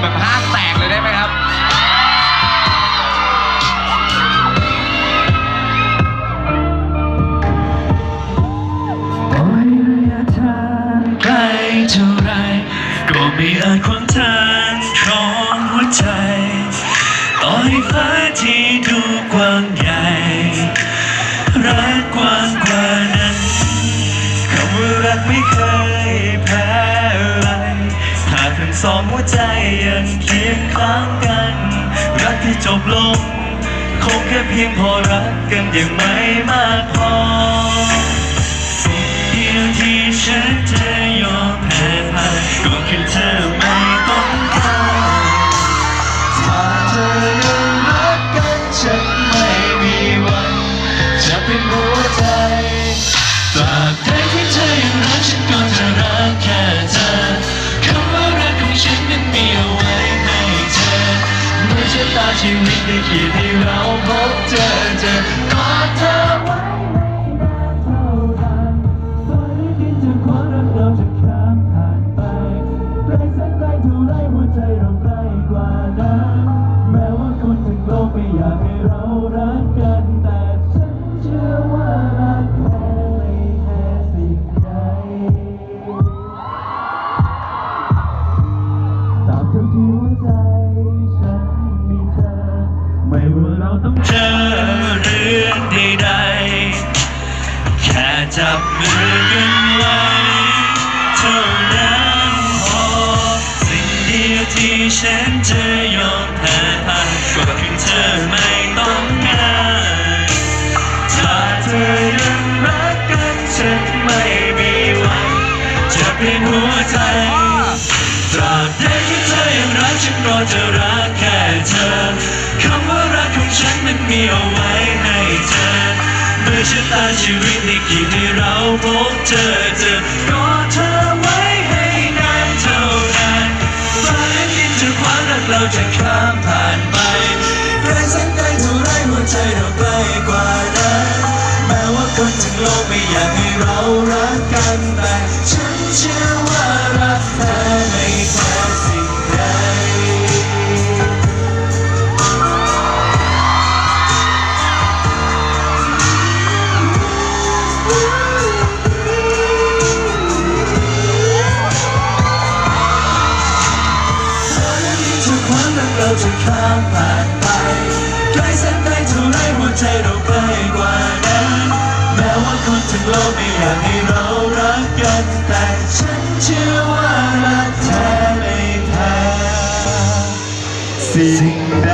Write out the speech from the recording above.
แบบห้างแตกเลยได้ไหมครับโอ้ยระยะทางไกลเท่าไร ก็ไม่อาจขวางทางของหัวใจ ต่อให้ฟ้าที่ดูกว้างใหญ่ รักกว้างกว่านั้นคำว่ารักไม่เคย องหัวใจยังเคียงข้างกัน รักที่จบลง คงแค่เพียงพอรักกันยังไม่มากพอ ชะตาชีวิตได้เขียนให้เราพบเจอเจอกอดเธอไว้ตอนนี้คิดถึงความรักเราจะข้ามผ่านไปไกลแสนไกลเท่าไรหัวใจเราใกล้กว่า ว่าเราต้องเจอเรื่องใดๆแค่จับมือกันไว้เท่านั้นพอสิ่งเดียวที่ฉันจะยอมแพ้พ่ายก็คือเธอไม่ต้องการถ้าเธอยังรักกันฉันไม่มีวันจะเปลี่ยนหัวใจ มีเอาไว้ให้เธอเมื่อชะตาชีวิตได้ขีดให้เราพบเจอเจอกอดเธอไว้ให้นานเท่านั้นฝันคิดถึงความรักเราจะข้ามผ่านไปไกลแสนไกลเท่าไรหัวใจเราใกล้กว่านั้นแม้ว่าคนทั้งโลกไม่อยากให้เรารักกันแต่ฉันเชื่อว่ารักแท้ไม่แพ้ กลแสนไกลเท่าไรหัวใจเราไกลกว่านั้น แม้ว่าคนทั้งโลกไม่อยากให้เรารักกัน แต่ฉันเชื่อว่ารักแท้ไม่แพ้สิ่งใด